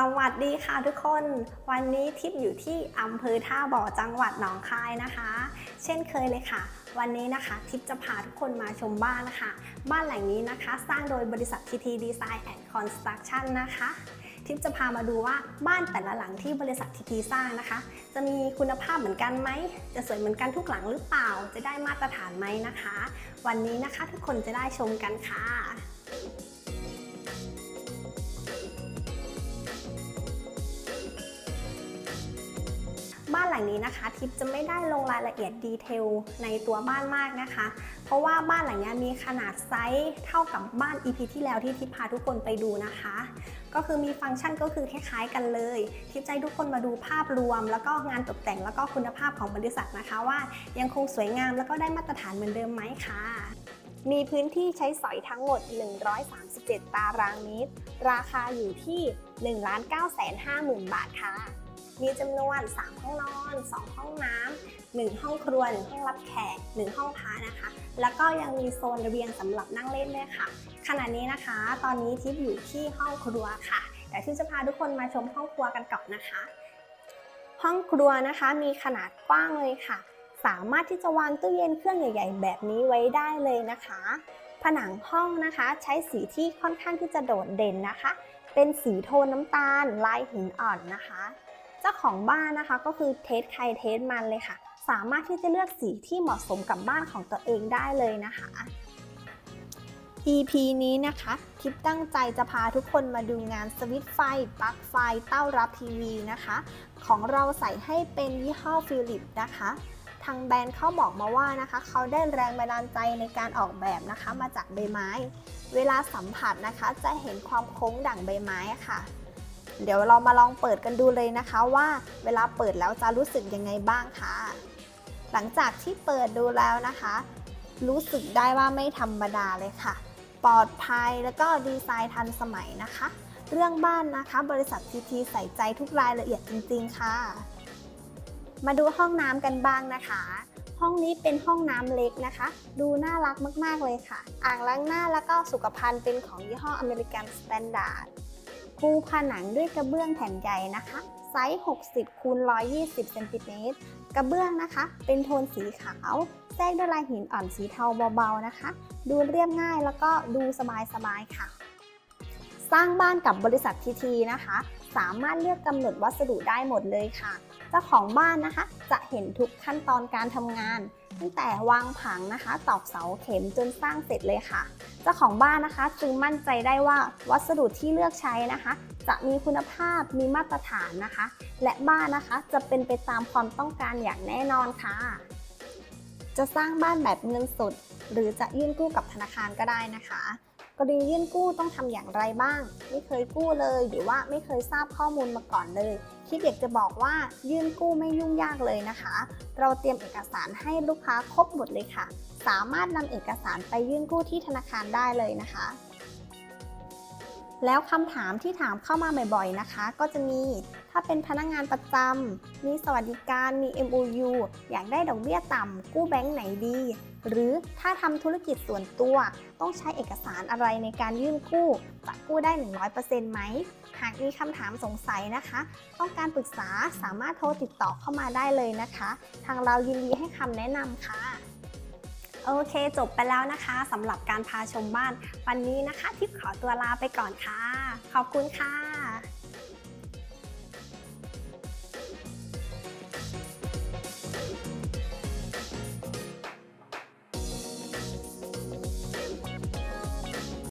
สวัสดีค่ะทุกคน วันนี้ทิพย์อยู่ที่อำเภอท่าบ่อจังหวัดหนองคายนะคะ เช่นเคยเลยค่ะ วันนี้นะคะ ทิพย์จะพาทุกคนมาชมบ้านนะคะ บ้านหลังนี้นะคะ สร้างโดยบริษัท TT Design and Construction นนะคะ ทิพย์จะพามาดูว่าบ้านแต่ละหลังที่บริษัท TT สร้างนะคะ จะมีคุณภาพเหมือนกันไหม จะสวยเหมือนกันทุกหลังหรือเปล่า จะได้มาตรฐานไหมนะคะ วันนี้นะคะทุกคนจะได้ชมกันค่ะ ลังนี้นะคะ ทิปจะไม่ได้ลงรายละเอียดดีเทลในตัวบ้านมากนะคะ เพราะว่าบ้านหลังนี้มีขนาดไซส์เท่ากับบ้าน EP ที่แล้วที่ทิปพาทุกคนไปดูนะคะ ก็คือมีฟังก์ชันก็คือคล้ายๆกันเลย ทิปจะให้ทุกคนมาดูภาพรวม แล้วก็งานตกแต่งแล้วก็คุณภาพของบริษัทนะคะ ว่ายังคงสวยงามแล้วก็ได้มาตรฐานเหมือนเดิมไหมค่ะมีพื้นที่ใช้สอยทั้งหมด 137 ตารางเมตร ราคาอยู่ที่ 1 9 5 0 0 0 0 บาทค่ะ มีจำนวน 3 ห้องนอน 2 ห้องน้ำ1 ห้องครัว1ห้องรับแขก1ห้องพานะคะ แล้วก็ยังมีโซนระเบียงสำหรับนั่งเล่นด้วยค่ะ ขณะนี้นะคะ ตอนนี้ทิพย์อยู่ที่ห้องครัวค่ะเดี๋ยวทิพย์จะพาทุกคนมาชมห้องครัวกันก่อนนะคะ ห้องครัวนะคะมีขนาดกว้างเลยค่ะ สามารถที่จะวางตู้เย็นเครื่องใหญ่ ๆ แบบนี้ไว้ได้เลยนะคะ ผนังห้องนะคะ ใช้สีที่ค่อนข้างที่จะโดดเด่นนะคะ เป็นสีโทนน้ำตาล ลายหินอ่อนนะคะ เจ้าของบ้านนะคะก็คือเทสใครเทสมันเลยค่ะ สามารถที่จะเลือกสีที่เหมาะสมกับบ้านของตัวเองได้เลยนะคะ EP นี้นะคะทิปตั้งใจจะพาทุกคนมาดูงานสวิตไฟปลั๊กไฟเต้ารับทีวีนะคะ ของเราใส่ให้เป็นยี่ห้อฟิลิปนะคะทางแบรนด์เขาบอกมาว่านะคะเขาได้แรงบันดาลใจในการออกแบบนะคะมาจากใบไม้ เวลาสัมผัสนะคะจะเห็นความโค้งดั่งใบไม้ะค่ะ เดี๋ยวเรามาลองเปิดกันดูเลยนะคะว่าเวลาเปิดแล้วจะรู้สึกยังไงบ้างค่ะ หลังจากที่เปิดดูแล้วนะคะ รู้สึกได้ว่าไม่ธรรมดาเลยค่ะ ปลอดภัยแล้วก็ดีไซน์ทันสมัยนะคะ เรื่องบ้านนะคะ บริษัททีทีใส่ใจทุกรายละเอียดจริง ๆ ค่ะ มาดูห้องน้ำกันบ้างนะคะห้องนี้เป็นห้องน้ำเล็กนะคะ ดูน่ารักมาก ๆ เลยค่ะ อ่างล้างหน้าแล้วก็สุขภัณฑ์เป็นของยี่ห้ออเมริกันสแตนดาร์ด ปูผนังด้วยกระเบื้องแผ่นใหญ่นะคะ ไซส์ 60คูณ120เซนติเมตรกระเบื้องนะคะ เป็นโทนสีขาว แทรกด้วยลายหินอ่อนสีเทาเบาๆนะคะ ดูเรียบง่ายแล้วก็ดูสบายๆค่ะ สร้างบ้านกับบริษัททีทีนะคะ สามารถเลือกกำหนดวัสดุได้หมดเลยค่ะ เจ้าของบ้านนะคะ จะเห็นทุกขั้นตอนการทำงาน ตั้งแต่วางผังนะคะ ตอกเสาเข็มจนสร้างเสร็จเลยค่ะ เจ้าของบ้านนะคะจึงมั่นใจได้ว่าวัสดุที่เลือกใช้นะคะ จะมีคุณภาพมีมาตรฐานนะคะ และบ้านนะคะจะเป็นไปตามความต้องการอย่างแน่นอนค่ะ จะสร้างบ้านแบบเงินสด หรือจะยื่นกู้กับธนาคารก็ได้นะคะ กรณียื่นกู้ต้องทำอย่างไรบ้าง ไม่เคยกู้เลย หรือว่าไม่เคยทราบข้อมูลมาก่อนเลย คิดอยากจะบอกว่ายื่นกู้ไม่ยุ่งยากเลยนะคะ เราเตรียมเอกสารให้ลูกค้าครบหมดเลยค่ะ สามารถนำเอกสารไปยื่นกู้ที่ธนาคารได้เลยนะคะ แล้วคำถามที่ถามเข้ามาบ่อยๆนะคะ ก็จะมีถ้าเป็นพนักงงานประจำมีสวัสดิการมี MOU อยากได้ดอกเบี้ยต่ำกู้แบงก์ไหนดี หรือถ้าทำธุรกิจส่วนตัว ต้องใช้เอกสารอะไรในการยื่นกู้จะกู้ได้ 100%ไหม หากมีคำถามสงสัยนะคะ ต้องการปรึกษาสามารถโทรติดต่อเข้ามาได้เลยนะคะ ทางเรายินดีให้คำแนะนำค่ะ โอเค จบไปแล้วนะคะสำหรับการพาชมบ้าน วันนี้นะคะทิพขอตัวลาไปก่อนค่ะ ขอบคุณค่ะ